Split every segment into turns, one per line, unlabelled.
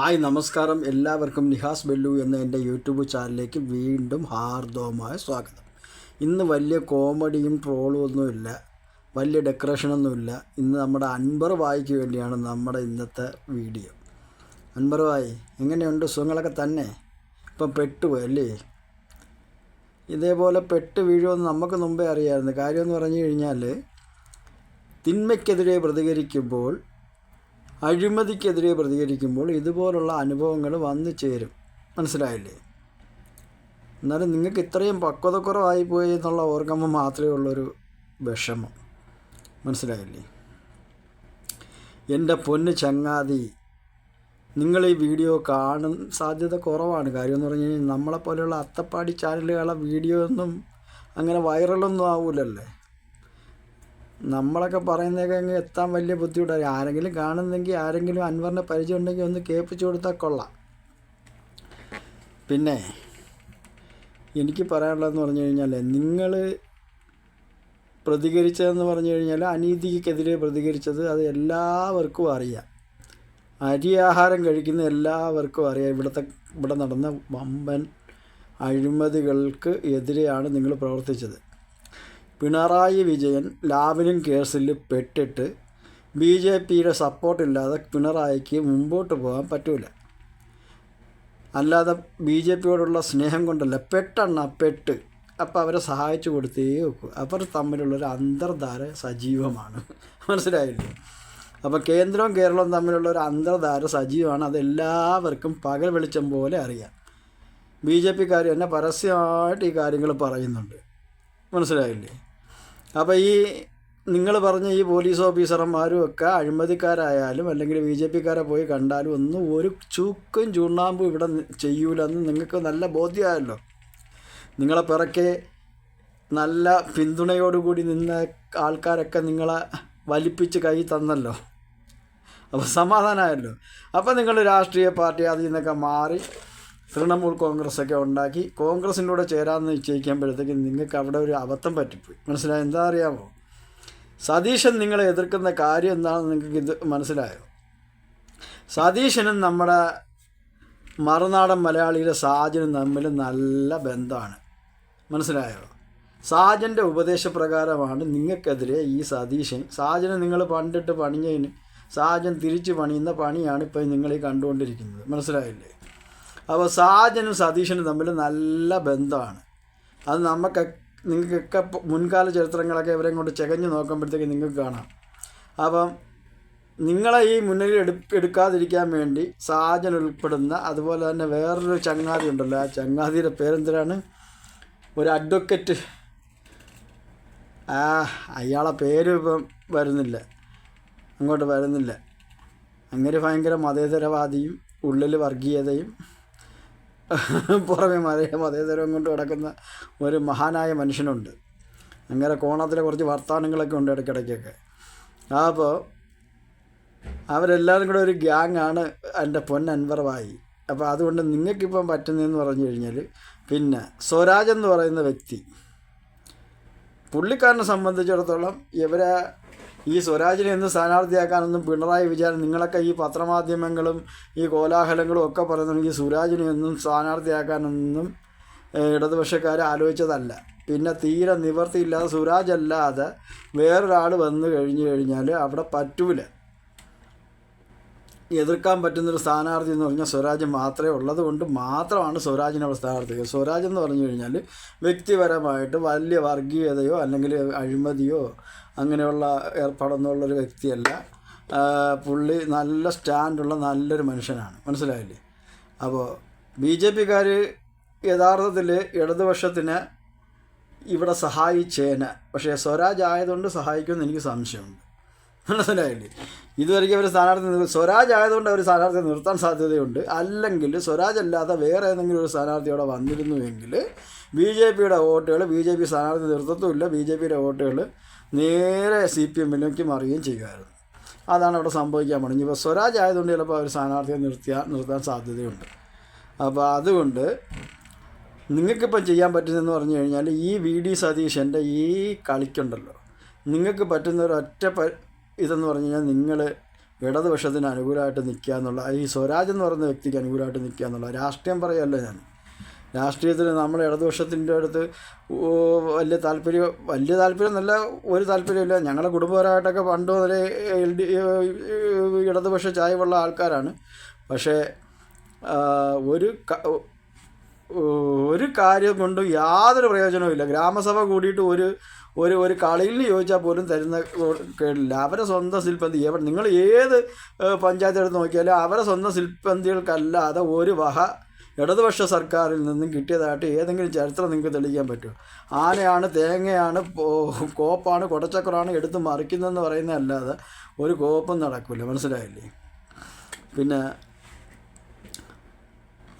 Hi നമസ്കാരം. എല്ലാവർക്കും നിഹാസ് ബെല്ലു എന്ന എന്റെ യൂട്യൂബ് ചാനലിലേക്ക് വീണ്ടും ഹാർദവമായ സ്വാഗതം. ഇന്ന് വലിയ കോമഡിയും ട്രോളും ഒന്നുമില്ല വലിയ ഡെക്കറേഷനൊന്നുമില്ല ഇന്ന് നമ്മുടെ അൻപർ വായിക്ക് വേണ്ടിയാണ് നമ്മുടെ ഇന്നത്തെ വീഡിയോ. അൻപർ വായി എങ്ങനെയുണ്ട്? സുഖങ്ങളൊക്കെ തന്നെ? ഇപ്പം പെട്ടുപോയി അല്ലേ? ഇതേപോലെ പെട്ട് വീഴുമെന്ന് നമുക്ക് മുമ്പേ അറിയാമായിരുന്നു കാര്യമെന്ന് പറഞ്ഞു കഴിഞ്ഞാൽ തിന്മയ്ക്കെതിരെ പ്രതികരിക്കുമ്പോൾ അഴിമതിക്കെതിരെ പ്രതികരിക്കുമ്പോൾ ഇതുപോലുള്ള അനുഭവങ്ങൾ വന്നു ചേരും. മനസ്സിലായില്ലേ? എന്നാലും നിങ്ങൾക്ക് ഇത്രയും പക്വതക്കുറവായി പോയി എന്നുള്ള ഓർക്കുമ്പോൾ മാത്രമേ ഉള്ളൊരു വിഷമം. മനസ്സിലായില്ലേ? എന്റെ പൊന്ന് ചങ്ങാതി നിങ്ങൾ ഈ വീഡിയോ കാണും സാധ്യത കുറവാണ്. കാര്യം എന്ന് പറഞ്ഞു കഴിഞ്ഞാൽ നമ്മളെപ്പോലെയുള്ള അത്തപ്പാടി ചാനലുകളെ വീഡിയോ ഒന്നും അങ്ങനെ വൈറലൊന്നും ആവൂലല്ലേ? നമ്മളൊക്കെ പറയുന്നതൊക്കെ അങ്ങ് എത്താൻ വലിയ ബുദ്ധിമുട്ടായി ആരെങ്കിലും കാണുന്നെങ്കിൽ ആരെങ്കിലും അൻവറിനെ പരിചയം ഉണ്ടെങ്കിൽ ഒന്ന് കേൾപ്പിച്ചു കൊടുത്താൽ കൊള്ളാം. പിന്നെ എനിക്ക് പറയാനുള്ളതെന്ന് പറഞ്ഞു കഴിഞ്ഞാൽ നിങ്ങൾ പ്രതികരിച്ചതെന്ന് പറഞ്ഞു കഴിഞ്ഞാൽ അനീതിക്കെതിരെ പ്രതികരിച്ചത് അത് എല്ലാവർക്കും അറിയാം. അരി ആഹാരം കഴിക്കുന്ന എല്ലാവർക്കും അറിയാം. ഇവിടുത്തെ ഇവിടെ നടന്ന വമ്പൻ അഴിമതികൾക്ക് എതിരെയാണ് നിങ്ങൾ പ്രവർത്തിച്ചത്. പിണറായി വിജയൻ ലാവലിൻ കേസിൽ പെട്ടിട്ട് ബി ജെ പിയുടെ സപ്പോർട്ടില്ലാതെ പിണറായിക്ക് മുമ്പോട്ട് പോകാൻ പറ്റൂല. അല്ലാതെ ബി ജെ പിയോടുള്ള സ്നേഹം കൊണ്ടല്ല. പെട്ടെണ്ണ പെട്ട്. അപ്പോൾ അവരെ സഹായിച്ചു കൊടുത്തേ വെക്കും അവർ തമ്മിലുള്ളൊരു അന്തർധാര സജീവമാണ്. മനസ്സിലായില്ലേ? അപ്പോൾ കേന്ദ്രവും കേരളവും തമ്മിലുള്ള ഒരു അന്തർധാര സജീവമാണ്. അതെല്ലാവർക്കും പകൽ വെളിച്ചം പോലെ അറിയാം. ബി ജെ പിക്കാർ തന്നെ പരസ്യമായിട്ട് ഈ കാര്യങ്ങൾ പറയുന്നുണ്ട്. മനസ്സിലായില്ലേ? അപ്പോൾ ഈ നിങ്ങൾ പറഞ്ഞ ഈ പോലീസ് ഓഫീസർമാരും ഒക്കെ അഴിമതിക്കാരായാലും അല്ലെങ്കിൽ ബി ജെ പിക്കാരെ പോയി കണ്ടാലും ഒന്നും ഒരു ചൂക്കും ചൂണ്ണാമ്പും ഇവിടെ ചെയ്യൂലെന്ന് നിങ്ങൾക്ക് നല്ല ബോധ്യമായല്ലോ. നിങ്ങളെ പിറക്കെ നല്ല പിന്തുണയോടുകൂടി നിന്ന ആൾക്കാരൊക്കെ നിങ്ങളെ വലിപ്പിച്ച് കൈ തന്നല്ലോ. അപ്പോൾ സമാധാനമായല്ലോ. അപ്പോൾ നിങ്ങൾ രാഷ്ട്രീയ പാർട്ടി അതിൽ നിന്നൊക്കെ മാറി തൃണമൂൽ കോൺഗ്രസ്സൊക്കെ ഉണ്ടാക്കി കോൺഗ്രസിന്റെ കൂടെ ചേരാമെന്ന് നിശ്ചയിക്കുമ്പോഴത്തേക്ക് നിങ്ങൾക്ക് അവിടെ ഒരു അബദ്ധം പറ്റിപ്പോയി. മനസ്സിലായോ? എന്താ അറിയാമോ? സതീശൻ നിങ്ങളെ എതിർക്കുന്ന കാര്യം എന്താണെന്ന് നിങ്ങൾക്ക് ഇത് മനസ്സിലായോ? സതീശനും നമ്മുടെ മറുനാടൻ മലയാളിയിലെ സാജനും തമ്മിൽ നല്ല ബന്ധമാണ്. മനസ്സിലായോ? സാജന്റെ ഉപദേശപ്രകാരമാണ് നിങ്ങൾക്കെതിരെ ഈ സതീശൻ സാജന് നിങ്ങൾ പണ്ടിട്ട് പണിഞ്ഞതിന് സാജൻ തിരിച്ച് പണിയുന്ന പണിയാണ് ഇപ്പോൾ നിങ്ങൾ ഈ കണ്ടുകൊണ്ടിരിക്കുന്നത്. മനസ്സിലായില്ലേ? അപ്പോൾ സാജനും സതീശനും തമ്മിൽ നല്ല ബന്ധമാണ്. അത് നമുക്ക് നിങ്ങൾക്കൊക്കെ മുൻകാല ചരിത്രങ്ങളൊക്കെ ഇവരെയും കൊണ്ട് ചകഞ്ഞ് നോക്കുമ്പോഴത്തേക്ക് നിങ്ങൾക്ക് കാണാം. അപ്പം നിങ്ങളെ ഈ മുന്നിൽ എടു എടുക്കാതിരിക്കാൻ വേണ്ടി സാജൻ ഉൾപ്പെടുന്ന അതുപോലെ തന്നെ വേറൊരു ചങ്ങാതി ഉണ്ടല്ലോ. ആ ചങ്ങാതിയുടെ പേരെന്തിനാണ്? ഒരു അഡ്വക്കറ്റ് ആ അയാളെ പേര് ഇപ്പം വരുന്നില്ല. അങ്ങോട്ട് വരുന്നില്ല. അങ്ങനെ ഭയങ്കര മതേതരവാദിയും ഉള്ളിൽ വർഗീയതയും പുറമെ മതേ മതേതരവും കൊണ്ട് കിടക്കുന്ന ഒരു മഹാനായ മനുഷ്യനുണ്ട്. അങ്ങനെ കോണത്തിലെ കുറച്ച് വർത്തമാനങ്ങളൊക്കെ ഉണ്ട് ഇടയ്ക്കിടയ്ക്കൊക്കെ. അപ്പോൾ അവരെല്ലാവരും കൂടെ ഒരു ഗ്യാങ്ങാണ് എന്റെ പൊൻ അൻവറവായി അപ്പോൾ അതുകൊണ്ട് നിങ്ങൾക്കിപ്പം പറ്റുന്നതെന്ന് പറഞ്ഞു കഴിഞ്ഞാൽ പിന്നെ സ്വരാജ് എന്ന് പറയുന്ന വ്യക്തി പുള്ളിക്കാരനെ സംബന്ധിച്ചിടത്തോളം ഇവരെ ഈ സ്വരാജിനെ എന്ന് സ്ഥാനാർത്ഥിയാക്കാനൊന്നും പിണറായി വിചാരം നിങ്ങളൊക്കെ ഈ പത്രമാധ്യമങ്ങളും ഈ കോലാഹലങ്ങളും ഒക്കെ പറയുന്നുണ്ടെങ്കിൽ സുരാജിനെ ഒന്നും സ്ഥാനാർത്ഥിയാക്കാനൊന്നും ഇടതുപക്ഷക്കാർ ആലോചിച്ചതല്ല. പിന്നെ തീരെ നിവർത്തിയില്ലാതെ സുരാജ് അല്ലാതെ വേറൊരാൾ വന്നു കഴിഞ്ഞു കഴിഞ്ഞാൽ അവിടെ പറ്റൂല. എതിർക്കാൻ പറ്റുന്നൊരു സ്ഥാനാർത്ഥി എന്ന് പറഞ്ഞാൽ സ്വരാജ് മാത്രമേ ഉള്ളത് കൊണ്ട് മാത്രമാണ് സ്വരാജിനെ അവിടെ സ്ഥാനാർത്ഥിക്കുക. സ്വരാജ് എന്ന് പറഞ്ഞു കഴിഞ്ഞാൽ വ്യക്തിപരമായിട്ട് വലിയ വർഗീയതയോ അല്ലെങ്കിൽ അഴിമതിയോ അങ്ങനെയുള്ള ഏർപ്പാടൊന്നുമുള്ളൊരു വ്യക്തിയല്ല. പുള്ളി നല്ല സ്റ്റാൻഡുള്ള നല്ലൊരു മനുഷ്യനാണ്. മനസ്സിലായില്ലേ? അപ്പോൾ ബി ജെ പിക്കാർ യഥാർത്ഥത്തിൽ ഇടതുപക്ഷത്തിന് ഇവിടെ സഹായിച്ചേനെ. പക്ഷേ സ്വരാജ് ആയതുകൊണ്ട് സഹായിക്കുമെന്ന് എനിക്ക് സംശയമുണ്ട്. മനസ്സിലായില്ലേ? ഇതുവരെയ്ക്ക് അവർ സ്ഥാനാർത്ഥി നിർ- സ്വരാജ് ആയതുകൊണ്ട് അവർ സ്ഥാനാർത്ഥി നിർത്താൻ സാധ്യതയുണ്ട്. അല്ലെങ്കിൽ സ്വരാജ് അല്ലാതെ വേറെ ഏതെങ്കിലും ഒരു സ്ഥാനാർത്ഥി അവിടെ വന്നിരുന്നുവെങ്കിൽ ബി ജെ പിയുടെ വോട്ടുകൾ ബി ജെ പി സ്ഥാനാർത്ഥി നിർത്തത്തുമില്ല. ബി ജെ പിയുടെ വോട്ടുകൾ നേരെ സി പി എമ്മിലേക്ക് മാറുകയും ചെയ്യുമായിരുന്നു. അതാണ് അവിടെ സംഭവിക്കാൻ പോണത്. ഇനിയിപ്പോൾ സ്വരാജ് ആയതുകൊണ്ട് ചിലപ്പോൾ അവർ സ്ഥാനാർത്ഥിയെ നിർത്തിയാൽ നിർത്താൻ സാധ്യതയുണ്ട്. അപ്പോൾ അതുകൊണ്ട് നിങ്ങൾക്കിപ്പം ചെയ്യാൻ പറ്റുന്നതെന്ന് പറഞ്ഞു കഴിഞ്ഞാൽ ഈ വി ഡി സതീശന്റെ ഈ കളിക്കുണ്ടല്ലോ. നിങ്ങൾക്ക് പറ്റുന്ന ഒരു ഒറ്റ ഇതെന്ന് പറഞ്ഞു കഴിഞ്ഞാൽ നിങ്ങൾ ഇടതുപക്ഷത്തിന് അനുകൂലമായിട്ട് നിൽക്കുക എന്നുള്ള ഈ സ്വരാജ് എന്ന് പറയുന്ന വ്യക്തിക്ക് അനുകൂലമായിട്ട് നിൽക്കുക എന്നുള്ള രാഷ്ട്രീയം പറയല്ല ഞാൻ. രാഷ്ട്രീയത്തിൽ നമ്മൾ ഇടതുപക്ഷത്തിന്റെ അടുത്ത് വലിയ താല്പര്യം വലിയ താല്പര്യം നല്ല ഒരു താല്പര്യമില്ല ഞങ്ങളുടെ കുടുംബപരമായിട്ടൊക്കെ പണ്ട് മുതലേ എൽ ഡി ഇടതുപക്ഷ ചായവുള്ള ആൾക്കാരാണ്. പക്ഷേ ഒരു ഒരു കാര്യം കൊണ്ടും യാതൊരു പ്രയോജനവും ഇല്ല. ഗ്രാമസഭ കൂടിയിട്ട് ഒരു ഒരു ഒരു കളിയിൽ ചോദിച്ചാൽ പോലും തരുന്ന കേട്ടില്ല അവരെ സ്വന്തം ശില്പന്തി. എവിടെ നിങ്ങൾ ഏത് പഞ്ചായത്ത് എടുത്ത് നോക്കിയാലും അവരെ സ്വന്തം ശില്പന്തികൾക്കല്ലാതെ ഒരു വഹ ഇടതുപക്ഷ സർക്കാരിൽ നിന്നും കിട്ടിയതായിട്ട് ഏതെങ്കിലും ചരിത്രം നിങ്ങൾക്ക് തെളിയിക്കാൻ പറ്റുമോ? ആനയാണ് തേങ്ങയാണ് കോപ്പാണ് കൊടച്ചക്കറാണ് എടുത്ത് മറിക്കുന്നതെന്ന് പറയുന്നതല്ലാതെ ഒരു കോപ്പും നടക്കില്ല മനസ്സിലായില്ലേ? പിന്നെ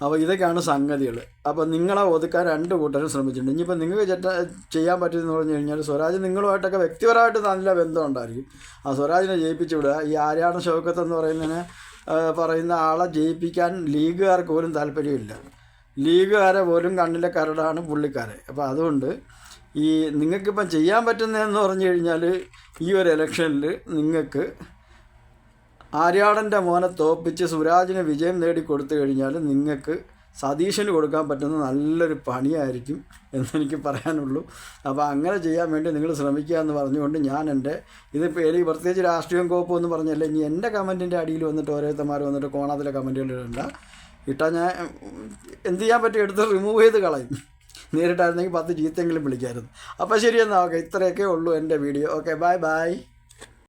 അപ്പോൾ ഇതൊക്കെയാണ് സംഗതികൾ. അപ്പോൾ നിങ്ങളെ ഒതുക്കാൻ രണ്ട് കൂട്ടരും ശ്രമിച്ചിട്ടുണ്ട്. ഇനിയിപ്പോൾ നിങ്ങൾക്ക് ചെറ്റ ചെയ്യാൻ പറ്റുമെന്ന് പറഞ്ഞു കഴിഞ്ഞാൽ സ്വരാജ് നിങ്ങളുമായിട്ടൊക്കെ വ്യക്തിപരമായിട്ട് നല്ല ബന്ധം ഉണ്ടായിരിക്കും. ആ സ്വരാജിനെ ജയിപ്പിച്ചു വിടുക. ഈ ആര്യാണ ഷൗക്കത്ത് എന്ന് പറയുന്ന ആളെ ജയിപ്പിക്കാൻ ലീഗുകാർക്ക് പോലും താല്പര്യമില്ല. ലീഗുകാരെ പോലും കണ്ണിലെ കരടാണ് പുള്ളിക്കാരെ. അപ്പോൾ അതുകൊണ്ട് ഈ നിങ്ങൾക്കിപ്പം ചെയ്യാൻ പറ്റുന്നതെന്ന് പറഞ്ഞു കഴിഞ്ഞാൽ ഈ ഒരു ഇലക്ഷനിൽ നിങ്ങൾക്ക് ആര്യാടന്റെ മോനെ തോപ്പിച്ച് സുരാജിന് വിജയം നേടി കൊടുത്തു കഴിഞ്ഞാൽ നിങ്ങൾക്ക് സതീശന് കൊടുക്കാൻ പറ്റുന്ന നല്ലൊരു പണിയായിരിക്കും എന്നെനിക്ക് പറയാനുള്ളൂ. അപ്പോൾ അങ്ങനെ ചെയ്യാൻ വേണ്ടി നിങ്ങൾ ശ്രമിക്കുക എന്ന് പറഞ്ഞുകൊണ്ട് ഞാൻ എന്റെ ഇതിപ്പോൾ എനിക്ക് പ്രത്യേകിച്ച് രാഷ്ട്രീയം കോപ്പ് എന്ന് പറഞ്ഞല്ലേ ഇനി എന്റെ കമന്റിന്റെ അടിയിൽ വന്നിട്ട് ഓരോരുത്തന്മാർ വന്നിട്ട് കോണാത്തിലെ കമന്റുകൾ ഇടണ്ട. ഇട്ടാൽ ഞാൻ എന്ത് ചെയ്യാൻ പറ്റും? എടുത്ത് റിമൂവ് ചെയ്ത് കളയും. നേരിട്ടായിരുന്നെങ്കിൽ പത്ത് ചീത്തെങ്കിലും വിളിക്കായിരുന്നു. അപ്പോൾ ശരി ഓക്കെ ഇത്രയൊക്കെ ഉള്ളൂ എന്റെ വീഡിയോ. Okay bye bye